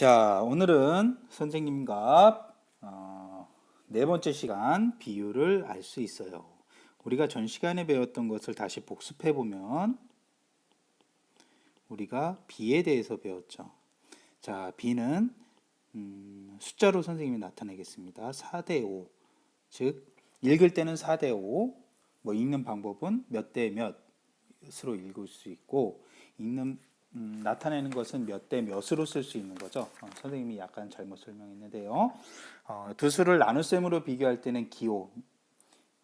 자, 오늘은 선생님과 어, 네 번째 시간 비율을 알 수 있어요. 우리가 전 시간에 배웠던 것을 다시 복습해 보면 우리가 비에 대해서 배웠죠. 자, 비는 음, 숫자로 선생님이 나타내겠습니다. 4대 5. 즉 읽을 때는 4대 5. 뭐 읽는 방법은 몇 대 몇으로 읽을 수 있고 읽는 음, 나타내는 것은 몇 대 몇으로 쓸 수 있는 거죠. 어, 선생님이 약간 잘못 설명했는데요. 어, 두 수를 나눗셈으로 비교할 때는 기호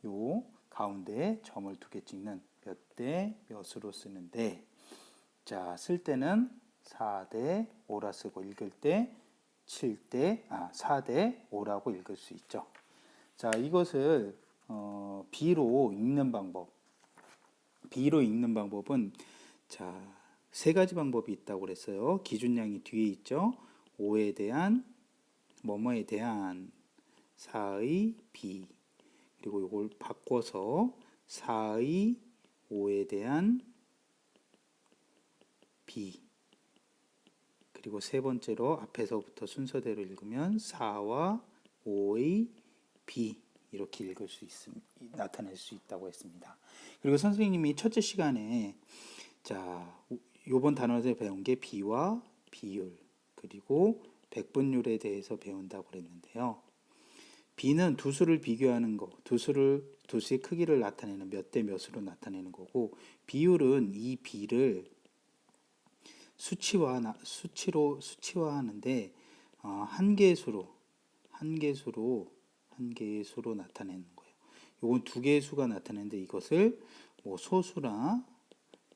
요 가운데 점을 두 개 찍는 몇 대 몇으로 쓰는데 자, 쓸 때는 4대 5라 쓰고 읽을 때 7대 아, 4대 5라고 읽을 수 있죠. 자, 이것을 어, B로 읽는 방법. B로 읽는 방법은 자, 세 가지 방법이 있다고 그랬어요. 기준량이 뒤에 있죠. 5에 대한 뭐뭐에 대한 4의 B 그리고 이걸 바꿔서 4의 5에 대한 B 그리고 세 번째로 앞에서부터 순서대로 읽으면 4와 5의 B 이렇게 읽을 수 있음 나타낼 수 있다고 했습니다. 그리고 선생님이 첫째 시간에 자 요번 단원에서 배운 게 비와 비율 그리고 백분율에 대해서 배운다고 그랬는데요. 비는 두 수를 비교하는 거, 두 수를 두 수의 크기를 나타내는 몇 대 몇으로 나타내는 거고 비율은 이 비를 수치화 수치로 수치화하는데 어, 한 개의 수로 한 개의 수로 한 개의 수로 나타내는 거예요. 요건 두 개의 수가 나타내는데 이것을 뭐 소수나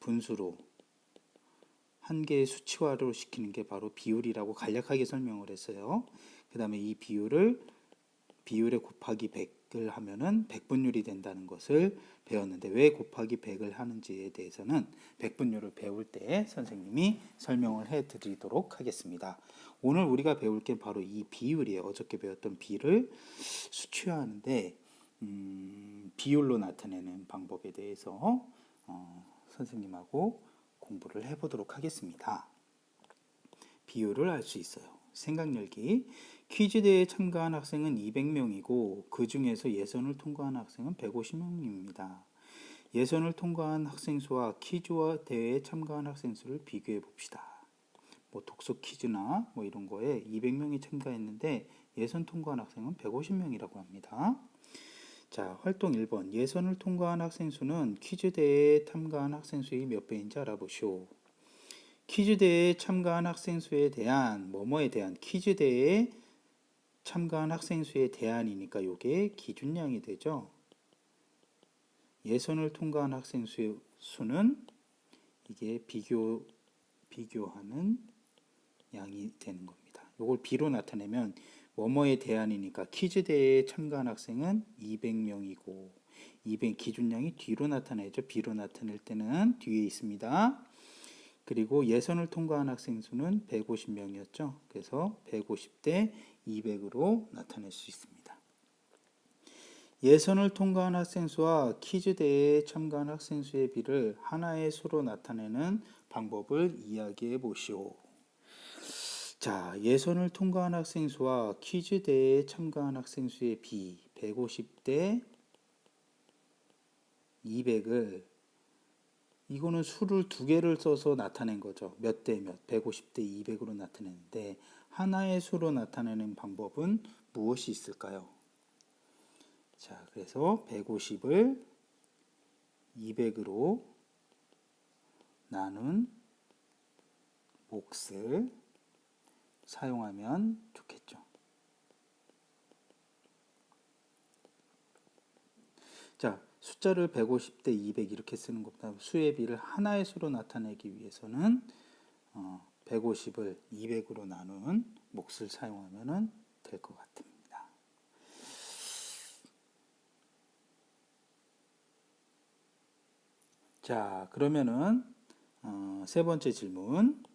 분수로 한 개의 수치화로 시키는 게 바로 비율이라고 간략하게 설명을 했어요. 그 다음에 이 비율을 비율에 곱하기 100을 하면은 백분율이 된다는 것을 배웠는데 왜 곱하기 100을 하는지에 대해서는 백분율을 배울 때 선생님이 설명을 해 드리도록 하겠습니다. 오늘 우리가 배울 게 바로 이 비율이에요. 어저께 배웠던 비를 수치화하는데 음, 비율로 나타내는 방법에 대해서 어, 선생님하고 공부를 해보도록 하겠습니다. 비율을 알 수 있어요. 생각 열기. 퀴즈 대회에 참가한 학생은 200명이고 그 중에서 예선을 통과한 학생은 150명입니다. 예선을 통과한 학생 수와 퀴즈와 대회에 참가한 학생 수를 비교해 봅시다. 뭐 독서 퀴즈나 뭐 이런 거에 200명이 참가했는데 예선 통과한 학생은 150명이라고 합니다. 자, 활동 1번. 예선을 통과한 학생 수는 퀴즈 대회에 참가한 학생 수의 몇 배인지 알아보시오. 퀴즈 대회에 참가한 학생 수에 대한 뭐뭐에 대한 퀴즈 대회에 참가한 학생 수에 대한이니까 이게 기준량이 되죠. 예선을 통과한 학생 수, 수는 이게 비교 비교하는 양이 되는 겁니다. 이걸 비로 나타내면 뭐뭐에 대한이니까 퀴즈 대회에 참가한 학생은 200명이고 200 기준량이 뒤로 나타나죠. 비로 나타낼 때는 뒤에 있습니다. 그리고 예선을 통과한 학생 수는 150명이었죠. 그래서 150대 200으로 나타낼 수 있습니다. 예선을 통과한 학생 수와 퀴즈 대회에 참가한 학생 수의 비를 하나의 수로 나타내는 방법을 이야기해 보시오. 자, 예선을 통과한 학생 수와 퀴즈 대회에 참가한 학생 수의 비 150대 200을 이거는 수를 두 개를 써서 나타낸 거죠. 몇 대 몇, 150대 200으로 나타내는데 하나의 수로 나타내는 방법은 무엇이 있을까요? 자, 그래서 150을 200으로 나눈 몫을 사용하면 좋겠죠. 자, 숫자를 150대 200 이렇게 쓰는 것보다 수의 비를 하나의 수로 나타내기 위해서는 어, 150을 200으로 나눈 몫을 사용하면 될 것 같습니다. 자, 그러면은 어, 세 번째 질문.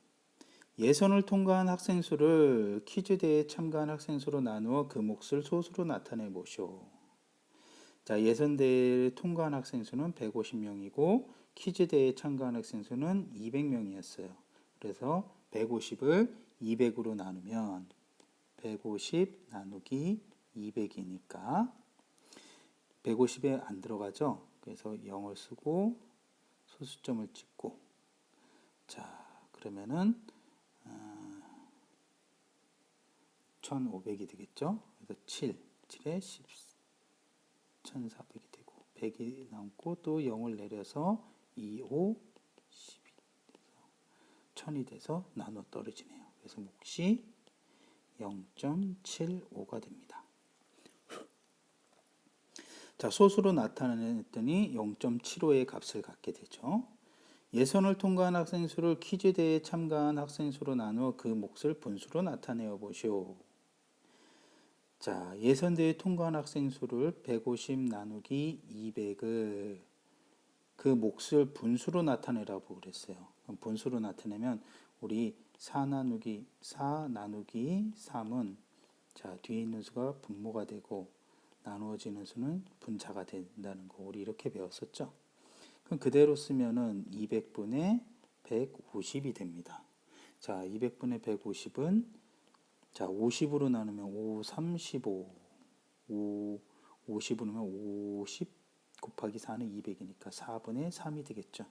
예선을 통과한 학생 수를 퀴즈 대회에 참가한 학생 수로 나누어 그 몫을 소수로 나타내 보시오. 자, 예선 대회에 통과한 학생 수는 150명이고 퀴즈 대회에 참가한 학생 수는 200명이었어요. 그래서 150을 200으로 나누면 150 나누기 200이니까 150에 안 들어가죠. 그래서 0을 쓰고 소수점을 찍고 자 그러면은 어, 1500이 되겠죠. 그래서 7, 7에 10, 1400이 되고 100이 남고 또 0을 내려서 2, 5, 12 1000이 돼서 나눠 떨어지네요. 그래서 몫이 0.75가 됩니다. 자, 소수로 나타냈더니 0.75의 값을 갖게 되죠. 예선을 통과한 학생 수를 퀴즈 대회에 참가한 학생 수로 나누어 그 몫을 분수로 나타내어 보시오. 자, 예선 대회 통과한 학생 수를 150 나누기 200을 그 몫을 분수로 나타내라고 그랬어요. 그럼 분수로 나타내면 우리 4 나누기 4 나누기 3은 자, 뒤에 있는 수가 분모가 되고 나누어지는 수는 분자가 된다는 거 우리 이렇게 배웠었죠. 그럼 그대로 쓰면은 200분의 150이 됩니다. 자, 200분의 150은 자, 50으로 나누면 5, 35. 5, 50으로 나누면 50 곱하기 4는 200이니까 4분의 3이 되겠죠.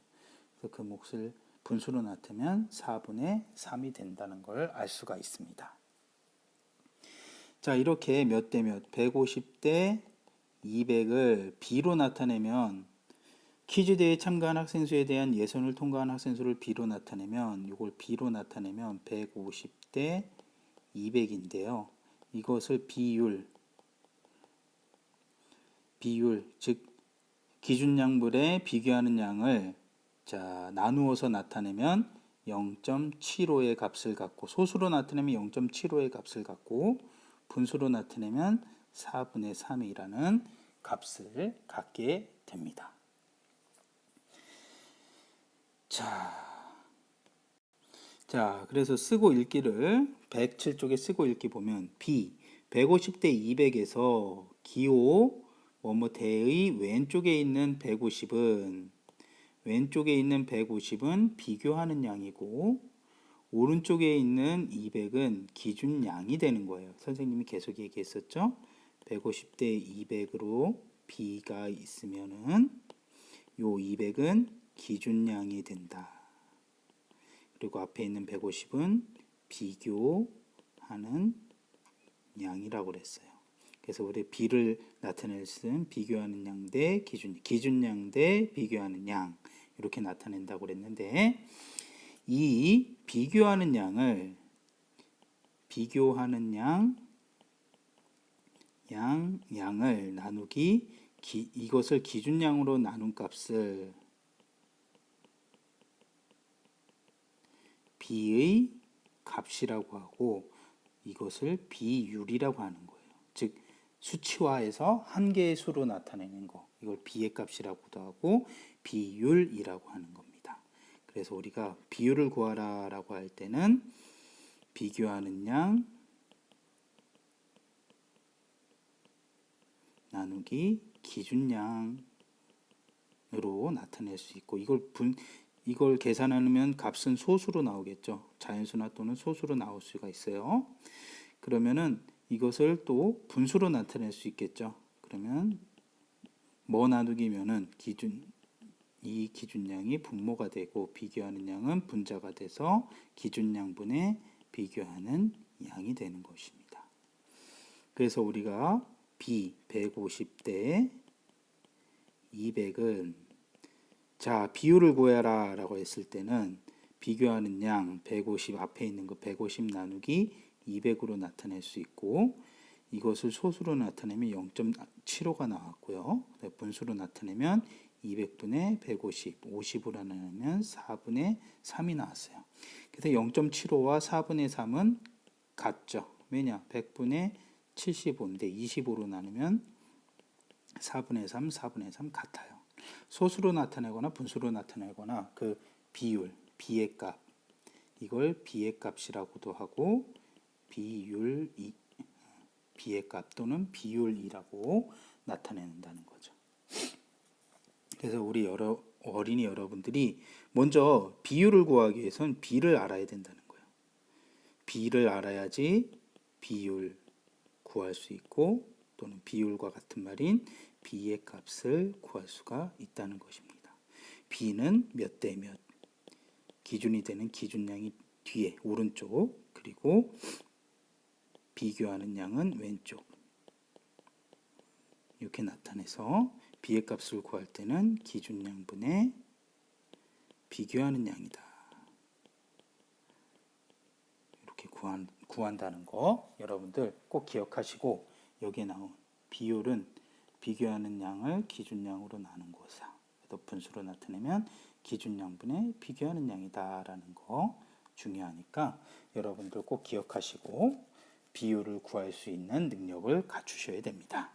그래서 그 몫을 분수로 나타내면 4분의 3이 된다는 걸 알 수가 있습니다. 자, 이렇게 몇 대 몇, 150대 200을 B로 나타내면 퀴즈 대회에 참가한 학생 수에 대한 예선을 통과한 학생 수를 B로 나타내면 이걸 B로 나타내면 150대 200인데요. 이것을 비율 비율 즉 기준 양분에 비교하는 양을 자, 나누어서 나타내면 0.75의 값을 갖고 소수로 나타내면 0.75의 값을 갖고 분수로 나타내면 4분의 3이라는 값을 갖게 됩니다. 자, 자, 그래서 쓰고 읽기를 107쪽에 쓰고 읽기 보면 B 150대 200에서 기호 뭐뭐 대의 왼쪽에 있는 150은 왼쪽에 있는 150은 비교하는 양이고 오른쪽에 있는 200은 기준 양이 되는 거예요. 선생님이 계속 얘기했었죠. 150대 200으로 B가 있으면은 요 200은 기준 양이 된다. 그리고 앞에 있는 150은 비교하는 양이라고 그랬어요. 그래서 우리 B를 나타낼 수는 비교하는 양 대 기준, 기준 양 대 비교하는 양 이렇게 나타낸다고 그랬는데 이 비교하는 양을 비교하는 양, 양, 양을 나누기 기, 이것을 기준양으로 나눈 값을 B의 값이라고 하고 이것을 비율이라고 하는 거예요. 즉 수치화해서 한 개의 수로 나타내는 거. 이걸 B의 값이라고도 하고 비율이라고 하는 겁니다. 그래서 우리가 비율을 구하라라고 할 때는 비교하는 양 나누기 기준양으로 나타낼 수 있고 이걸 분 이걸 계산하면 값은 소수로 나오겠죠. 자연수나 또는 소수로 나올 수가 있어요. 그러면은 이것을 또 분수로 나타낼 수 있겠죠. 그러면 뭐 나누기면은 기준 이 기준량이 분모가 되고 비교하는 양은 분자가 돼서 기준량분에 비교하는 양이 되는 것입니다. 그래서 우리가 B 150대 200은 자 비율을 구해라 라고 했을 때는 비교하는 양 150 앞에 있는 거 150 나누기 200으로 나타낼 수 있고 이것을 소수로 나타내면 0.75가 나왔고요. 분수로 나타내면 200분의 150, 50으로 나누면 4분의 3이 나왔어요. 그래서 0.75와 4분의 3은 같죠. 왜냐? 100분의 75인데 25로 나누면 4분의 3, 4분의 3 같아요. 소수로 나타내거나 분수로 나타내거나 그 비율, 비의 값 이걸 비의 값이라고도 하고 비율 비의 값 또는 비율이라고 나타낸다는 거죠. 그래서 우리 여러 어린이 여러분들이 먼저 비율을 구하기 위해서는 비를 알아야 된다는 거예요. B를 알아야지 비율 구할 수 있고 또는 비율과 같은 말인 B의 값을 구할 수가 있다는 것입니다. B는 몇 대 몇 기준이 되는 기준량이 뒤에 오른쪽 그리고 비교하는 양은 왼쪽 이렇게 나타내서 B의 값을 구할 때는 기준양분의 비교하는 양이다. 이렇게 구한, 구한다는 거 여러분들 꼭 기억하시고 여기에 나온 비율은 비교하는 양을 기준량으로 나눈 거사 높은 수로 나타내면 기준양분의 비교하는 양이다라는 거 중요하니까 여러분들 꼭 기억하시고 비율을 구할 수 있는 능력을 갖추셔야 됩니다.